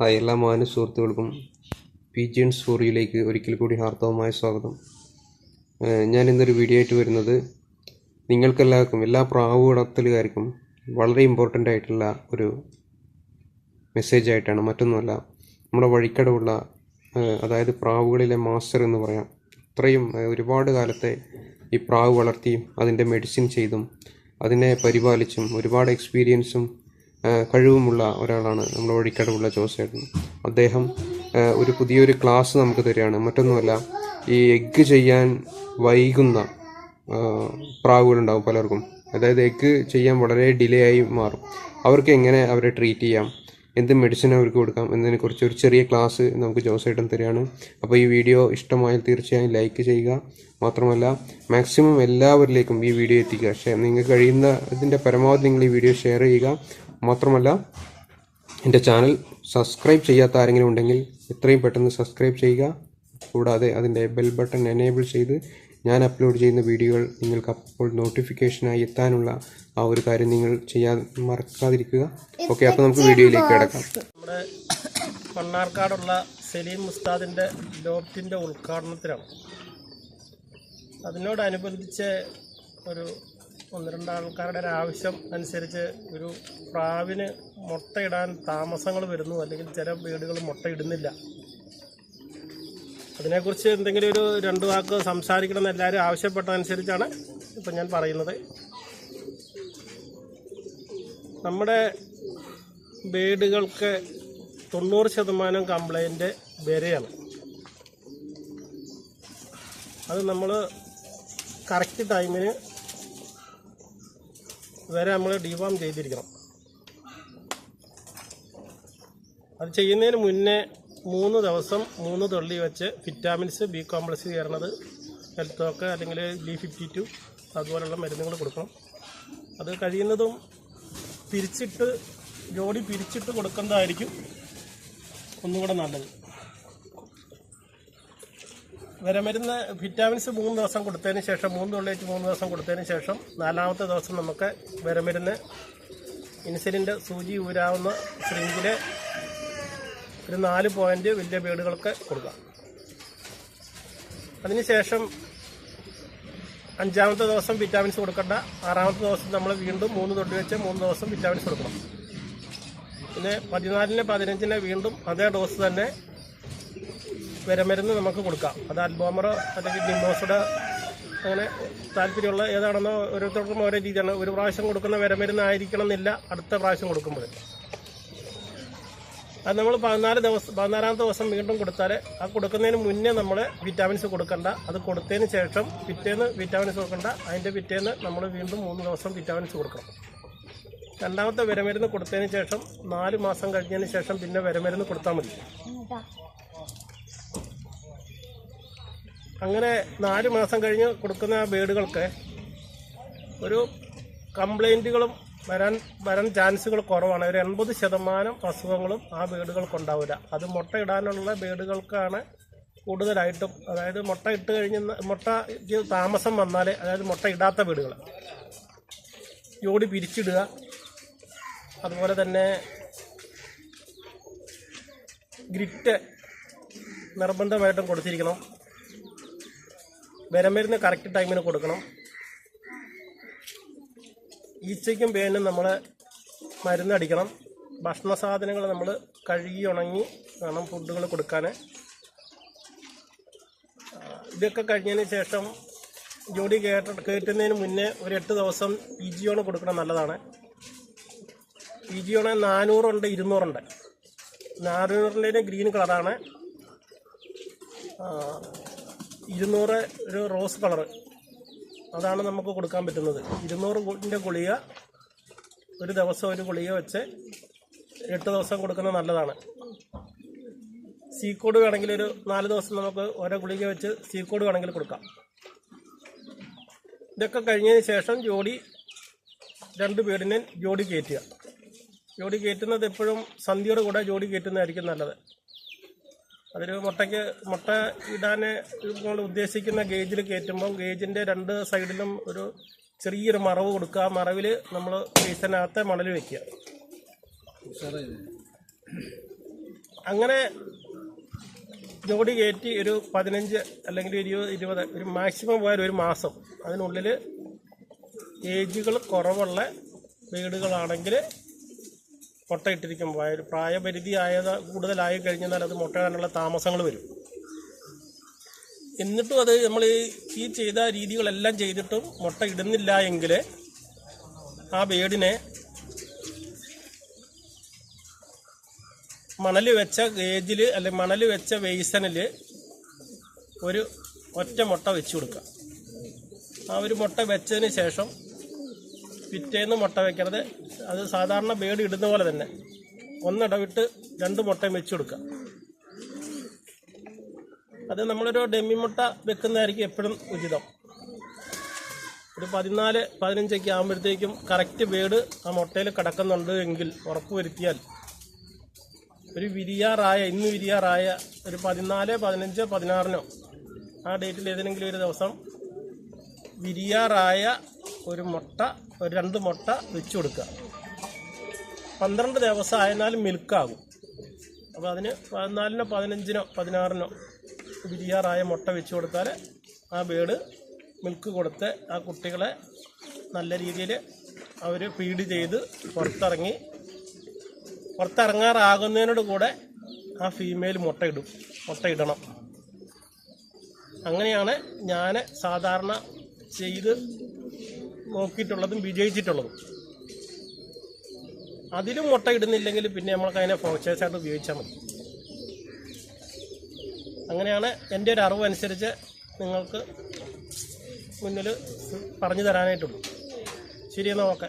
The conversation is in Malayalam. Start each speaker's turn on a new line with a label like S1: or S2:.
S1: ഹായ് എല്ലാ മാന്യ സുഹൃത്തുക്കൾക്കും പി ജി എൻ സ്റ്റോറിയിലേക്ക് ഒരിക്കൽ കൂടി ഹാർദവമായ സ്വാഗതം. ഞാൻ ഇന്നൊരു വീഡിയോ ആയിട്ട് വരുന്നത് നിങ്ങൾക്കെല്ലാവർക്കും എല്ലാ പ്രാവ് വളർത്തലുകാർക്കും വളരെ ഇമ്പോർട്ടന്റ് ആയിട്ടുള്ള ഒരു മെസ്സേജ് ആയിട്ടാണ്. മറ്റൊന്നുമല്ല നമ്മുടെ വഴിക്കടവുള്ള അതായത് പ്രാവുകളിലെ മാസ്റ്റർ എന്ന് പറയാം. ഇത്രയും ഒരുപാട് കാലത്തെ ഈ പ്രാവ് വളർത്തിയും അതിന്റെ മെഡിസിൻ ചെയ്തും അതിനെ പരിപാലിച്ചും ഒരുപാട് എക്സ്പീരിയൻസും കഴിവുമുള്ള ഒരാളാണ് നമ്മുടെ വഴിക്കടവുള്ള ജോസേട്ടൻ. അദ്ദേഹം ഒരു പുതിയൊരു ക്ലാസ് നമുക്ക് തരികയാണ്. മറ്റൊന്നുമല്ല ഈ എഗ്ഗ് ചെയ്യാൻ വൈകുന്ന പ്രാവുകളുണ്ടാവും പലർക്കും. അതായത് എഗ്ഗ് ചെയ്യാൻ വളരെ ഡിലേ ആയി മാറും. അവർക്ക് എങ്ങനെ അവരെ ട്രീറ്റ് ചെയ്യാം? എന്ത് മെഡിസിൻ അവർക്ക് കൊടുക്കാം? എന്നതിനെക്കുറിച്ച് ഒരു ചെറിയ ക്ലാസ് നമുക്ക് ജോസേട്ടൻ തരികയാണ്. അപ്പോൾ ഈ വീഡിയോ ഇഷ്ടമായാൽ തീർച്ചയായും ലൈക്ക് ചെയ്യുക. മാത്രമല്ല മാക്സിമം എല്ലാവരിലേക്കും ഈ വീഡിയോ എത്തിക്കുക. ഷെയർ നിങ്ങൾക്ക് കഴിയുന്ന ഇതിന്റെ പരമാവധി നിങ്ങൾ ഈ വീഡിയോ ഷെയർ ചെയ്യുക. മാത്രമല്ല എന്റെ ചാനൽ സബ്സ്ക്രൈബ് ചെയ്യാത്ത ആരെങ്കിലും ഉണ്ടെങ്കിൽ എത്രയും പെട്ടെന്ന് സബ്സ്ക്രൈബ് ചെയ്യുക. കൂടാതെ അതിന്റെ ബെൽ ബട്ടൺ എനേബിൾ ചെയ്ത് ഞാൻ അപ്ലോഡ് ചെയ്യുന്ന വീഡിയോകൾ നിങ്ങൾക്ക് അപ്പോൾ നോട്ടിഫിക്കേഷനായി എത്താനുള്ള ആ ഒരു കാര്യം നിങ്ങൾ ചെയ്യാൻ മറക്കാതിരിക്കുക. ഓക്കെ അപ്പോൾ നമുക്ക് വീഡിയോയിലേക്ക് കിടക്കാം.
S2: നമ്മുടെ മണ്ണാർക്കാടുള്ള സലീം ഉസ്താദിന്റെ ലോഫ്റ്റിന്റെ ഉദ്ഘാടനത്തിലാണ്. അതിനോടനുബന്ധിച്ച് ഒരു ഒന്ന് രണ്ട് ആൾക്കാരുടെ ഒരു ആവശ്യം അനുസരിച്ച് ഒരു പ്രാവിന് മുട്ടയിടാൻ താമസങ്ങൾ വരുന്നു അല്ലെങ്കിൽ ചില വീടുകൾ മുട്ടയിടുന്നില്ല. അതിനെക്കുറിച്ച് എന്തെങ്കിലും ഒരു രണ്ട് വാക്ക് സംസാരിക്കണമെന്ന് എല്ലാവരും ആവശ്യപ്പെട്ടതനുസരിച്ചാണ് ഇപ്പം ഞാൻ പറയുന്നത്. നമ്മുടെ ബേഡുകൾക്ക് തൊണ്ണൂറ് ശതമാനം കംപ്ലൈന്റ് വിരയാണ്. അത് നമ്മൾ കറക്റ്റ് ടൈമിന് വരെ നമ്മൾ ഡിവാം ചെയ്തിരിക്കണം. അത് ചെയ്യുന്നതിന് മുന്നേ മൂന്ന് ദിവസം മൂന്ന് തുള്ളി വെച്ച് വിറ്റാമിൻസ് ബി കോംപ്ലക്സ് ചേർന്നത് ഹെൽത്തോക്ക് അല്ലെങ്കിൽ ബി ഫിഫ്റ്റി ടു അതുപോലുള്ള മരുന്നുകൾ കൊടുക്കണം. അത് കഴിയുന്നതും പിരിച്ചിട്ട് ജോഡി പിരിച്ചിട്ട് കൊടുക്കുന്നതായിരിക്കും ഒന്നുകൂടെ നല്ലത്. വിരമരുന്ന് വിറ്റാമിൻസ് മൂന്ന് ദിവസം കൊടുത്തതിന് ശേഷം മൂന്ന് തുള്ളിയേറ്റ് മൂന്ന് ദിവസം കൊടുത്തതിന് ശേഷം നാലാമത്തെ ദിവസം നമുക്ക് വിരമരുന്ന് ഇൻസുലിന്റെ സൂചി ഊരാവുന്ന സിറിഞ്ചിൽ ഒരു നാല് പോയിന്റ് വലിയ ബേഡുകൾക്ക് കൊടുക്കാം. അതിനുശേഷം അഞ്ചാമത്തെ ദിവസം വിറ്റാമിൻസ് കൊടുക്കണ്ട. ആറാമത്തെ ദിവസം നമ്മൾ വീണ്ടും മൂന്ന് തൊട്ടി വെച്ച് മൂന്ന് ദിവസം വിറ്റാമിൻസ് കൊടുക്കണം. പിന്നെ പതിനാലിന് പതിനഞ്ചിന് വീണ്ടും അതേ ഡോസ് തന്നെ വിരമരുന്ന് നമുക്ക് കൊടുക്കാം. അത് അൽബോമറോ അല്ലെങ്കിൽ ഡിമോസഡ് അങ്ങനെ താല്പര്യമുള്ള ഏതാണെന്നോ ഓരോരുത്തർക്കും ഓരോ രീതിയാണ്. ഒരു പ്രാവശ്യം കൊടുക്കുന്ന വിരമരുന്ന് ആയിരിക്കണം എന്നില്ല അടുത്ത പ്രാവശ്യം കൊടുക്കുമ്പോൾ. അത് നമ്മൾ പതിനാല് ദിവസം പതിനാലാമത്തെ ദിവസം വീണ്ടും കൊടുത്താൽ ആ കൊടുക്കുന്നതിന് മുന്നേ നമ്മൾ വിറ്റാമിൻസ് കൊടുക്കണ്ട. അത് കൊടുത്തതിന് ശേഷം പിറ്റേന്ന് വിറ്റാമിൻസ് കൊടുക്കണ്ട. അതിന്റെ പിറ്റേന്ന് നമ്മൾ വീണ്ടും മൂന്ന് ദിവസം വിറ്റാമിൻസ് കൊടുക്കണം. രണ്ടാമത്തെ വിരമരുന്ന് കൊടുത്തതിന് ശേഷം നാല് മാസം കഴിഞ്ഞതിന് ശേഷം പിന്നെ വിരമരുന്ന് കൊടുത്താൽ മതി. അങ്ങനെ നാല് മാസം കഴിഞ്ഞ് കൊടുക്കുന്ന ബേഡുകൾക്ക് ഒരു കംപ്ലൈന്റുകളും വരാൻ വരാൻ ചാൻസുകൾ കുറവാണ്. ഒരു എൺപത് ശതമാനം അസുഖങ്ങളും ആ ബേഡുകൾക്കുണ്ടാവില്ല അത് മുട്ട ഇടാനുള്ള ബേഡുകൾക്കാണ് കൂടുതലായിട്ടും അതായത് മുട്ട ഇട്ട് കഴിഞ്ഞ് മുട്ട താമസം വന്നാൽ അതായത് മുട്ട ഇടാത്ത വീടുകൾ ജോഡി പിരിച്ചിടുക. അതുപോലെ തന്നെ ഗ്രിറ്റ് നിർബന്ധമായിട്ടും കൊടുത്തിരിക്കണം. വിരമരുന്ന് കറക്റ്റ് ടൈമിന് കൊടുക്കണം. ഈച്ചയ്ക്കും പേനും നമ്മൾ മരുന്നടിക്കണം ഭക്ഷണ സാധനങ്ങൾ നമ്മൾ കഴുകി ഉണങ്ങി വേണം ഫുഡുകൾ കൊടുക്കാൻ ഇതൊക്കെ കഴിഞ്ഞതിന് ശേഷം ജോലി കയറ്റ കയറ്റുന്നതിന് മുന്നേ ഒരു എട്ട് ദിവസം ഇ ജിയോണ് കൊടുക്കണം നല്ലതാണ്. ഇ ജിയോണ് നാനൂറുണ്ട് ഇരുന്നൂറുണ്ട്. നാനൂറിന്റെ ഗ്രീൻ കളറാണ്. ഇരുന്നൂറ് ഒരു റോസ് കളർ അതാണ് നമുക്ക് കൊടുക്കാൻ പറ്റുന്നത്. ഇരുന്നൂറ് ഗുളിന്റെ ഗുളിക ഒരു ദിവസം ഒരു ഗുളിക വെച്ച് എട്ട് ദിവസം കൊടുക്കുന്നത് നല്ലതാണ്. സീക്കോഡ് വേണമെങ്കിൽ ഒരു നാല് ദിവസം നമുക്ക് ഓരോ ഗുളിക വെച്ച് സീക്കോഡ് വേണമെങ്കിൽ കൊടുക്കാം. ഇതൊക്കെ കഴിഞ്ഞതിന് ശേഷം ജോഡി രണ്ട് പേരിനെയും ജോഡി കയറ്റുക. ജോഡി കയറ്റുന്നത് എപ്പോഴും സന്ധ്യയുടെ കൂടെ ജോഡി കയറ്റുന്നതായിരിക്കും നല്ലത്. അതൊരു മുട്ടയ്ക്ക് മുട്ട ഇടാൻ നമ്മൾ ഉദ്ദേശിക്കുന്ന ഗേജിൽ കയറ്റുമ്പം ഗേജിന്റെ രണ്ട് സൈഡിലും ഒരു ചെറിയൊരു മറവ് കൊടുക്കുക. ആ മറവിൽ നമ്മൾ കേസിനകത്തെ മണൽ വയ്ക്കുക അങ്ങനെ ജോഡി കയറ്റി ഒരു പതിനഞ്ച് അല്ലെങ്കിൽ ഇരുപത് ഇരുപത് ഒരു മാക്സിമം പോയാൽ ഒരു മാസം. അതിനുള്ളിൽ ഏജുകൾ കുറവുള്ള വീടുകളാണെങ്കിൽ മുട്ടയിട്ടിരിക്കുമ്പോൾ പ്രായപരിധി ആയത് കൂടുതലായി കഴിഞ്ഞാൽ അത് മുട്ടയിടാനുള്ള താമസങ്ങൾ വരും. എന്നിട്ടും അത് നമ്മൾ ഈ ചെയ്ത രീതികളെല്ലാം ചെയ്തിട്ടും മുട്ട ഇടുന്നില്ല എങ്കിൽ ആ ബേഡിനെ മണൽ വെച്ച ഗേജിൽ അല്ലെ മണൽ വെച്ച വെയ്സനിൽ ഒരു ഒറ്റ മുട്ട വെച്ച് കൊടുക്കുക. ആ ഒരു മുട്ട വെച്ചതിന് ശേഷം പിറ്റേന്ന് മുട്ട വെക്കരുത് അത് സാധാരണ ബേഡ് ഇടുന്ന പോലെ തന്നെ. ഒന്നിടവിട്ട് രണ്ട് മുട്ടയും വെച്ച് കൊടുക്കുക അത് നമ്മളൊരു ഡെമ്മി മുട്ട വെക്കുന്നതായിരിക്കും എപ്പോഴും ഉചിതം. ഒരു പതിനാല് പതിനഞ്ചൊക്കെ ആകുമ്പോഴത്തേക്കും കറക്റ്റ് ബേഡ് ആ മുട്ടയിൽ കിടക്കുന്നുണ്ട് എങ്കിൽ ഉറപ്പ് വരുത്തിയാൽ ഒരു വിരിയാറായ ഇന്ന് വിരിയാറായ ഒരു പതിനാല് പതിനഞ്ച് പതിനാറിനോ ആ ഡേറ്റിൽ ഏതെങ്കിലും ഒരു ദിവസം വിരിയാറായ ഒരു മുട്ട ഒരു രണ്ട് മുട്ട വെച്ച് കൊടുക്കുക. പന്ത്രണ്ട് ദിവസം ആയതിനാൽ മിൽക്കാകും. അപ്പോൾ അതിന് പതിനാലിനോ പതിനഞ്ചിനോ പതിനാറിനോ വിരിയാറായ മുട്ട വെച്ച് കൊടുത്താൽ ആ ബേഡ് മിൽക്ക് കൊടുത്ത് ആ കുട്ടികളെ നല്ല രീതിയിൽ അവർ ഫീഡ് ചെയ്ത് പുറത്തിറങ്ങി പുറത്തിറങ്ങാറാകുന്നതിനോട് കൂടെ ആ ഫീമെയിൽ മുട്ടയിടും മുട്ടയിടണം അങ്ങനെയാണ് ഞാൻ സാധാരണ ചെയ്ത് നോക്കിയിട്ടുള്ളതും വിജയിച്ചിട്ടുള്ളതും. അതിലും മുട്ട ഇടുന്നില്ലെങ്കിൽ പിന്നെ നമ്മൾക്ക് അതിനെ ഫോർച്ചേഴ്സായിട്ട് ഉപയോഗിച്ചാൽ മതി. അങ്ങനെയാണ് എന്റെ ഒരു അറിവ് അനുസരിച്ച് നിങ്ങൾക്ക് മുന്നിൽ പറഞ്ഞു തരാനായിട്ടുള്ളൂ ശരിയെന്നാൽ ഓക്കെ.